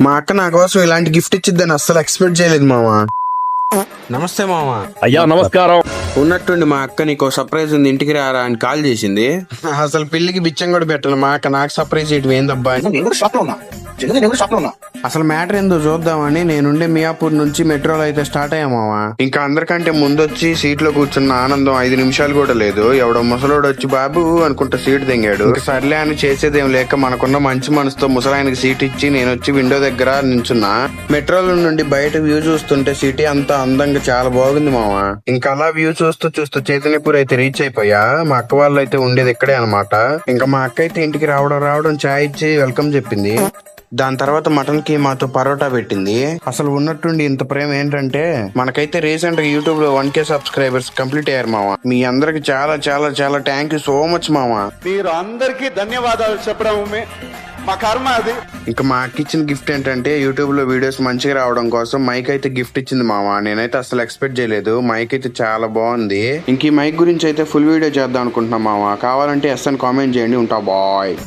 మా అక్క నా కోసం ఇలాంటి గిఫ్ట్ ఇచ్చిద్దని అస్సలు ఎక్స్పెక్ట్ చేయలేదు మామ నమస్తే మామ. అయ్యా నమస్కారం. ఉన్నట్టుండి మా అక్క నీకు సర్ప్రైజ్ ఉంది ఇంటికి రారా అని కాల్ చేసింది. అసలు పెళ్ళికి బిచ్చం కూడా పెట్టాలి మా అక్క నాకు సర్ప్రైజ్ చేయటం ఏందబ్బా అని. నేను కూడా షాప్లో ఉన్నా? చిన్నగా నేను కూడా షాప్లో ఉన్నా? అసలు మ్యాటర్ ఏందో చూద్దామని నేనుండే మియాపూర్ నుంచి మెట్రోలో అయితే స్టార్ట్ అయ్యామావా ఇంకా అందరికంటే ముందొచ్చి సీట్లో కూర్చున్న ఆనందం ఐదు నిమిషాలు కూడా లేదు. ఎవడో ముసలోడు వచ్చి బాబు అనుకుంటా సీట్ దింగాడు. సర్లే అని చేసేదేం లేక మనకున్న మంచి మనసుతో ముసలాయనకి సీట్ ఇచ్చి నేను వచ్చి విండో దగ్గర నించున్నా. మెట్రోలో నుండి బయట వ్యూ చూస్తుంటే సిటీ అంతా అందంగా చాలా బాగుంది మామ ఇంకా అలా వ్యూ చూస్తూ చూస్తూ చైతన్యపూర్ అయితే రీచ్ అయిపోయా. మా అక్క వాళ్ళు అయితే ఉండేది ఇక్కడే అన్నమాట. ఇంకా మా అక్క అయితే ఇంటికి రావడం రావడం చాయ్ ఇచ్చి వెల్కమ్ చెప్పింది. దాని తర్వాత మటన్ కీమాతో పరోటా పెట్టింది. అసలు ఉన్నట్టుండి ఇంత ప్రేమ ఏంటంటే మనకైతే రీసెంట్గా యూట్యూబ్లో వన్ కే సబ్స్క్రైబర్స్ కంప్లీట్ అయ్యారు మామ మీ అందరికి చాలా చాలా చాలా థ్యాంక్ యూ సో మచ్ మామ మీరు అందరికీ ధన్యవాదాలు చెప్పడం మే- కర్మ అది. ఇంకా మా ఇచ్చిన గిఫ్ట్ ఏంటంటే యూట్యూబ్లో వీడియోస్ మంచిగా రావడం కోసం మైక్ అయితే గిఫ్ట్ ఇచ్చింది మామ నేనైతే అసలు ఎక్స్పెక్ట్ చేయలేదు. మైక్ అయితే చాలా బాగుంది. ఇంక ఈ మైక్ గురించి అయితే ఫుల్ వీడియో చేద్దాం అనుకుంటున్నాం మామ కావాలంటే ఎస్ అని కామెంట్ చేయండి. ఉంటా బాయ్.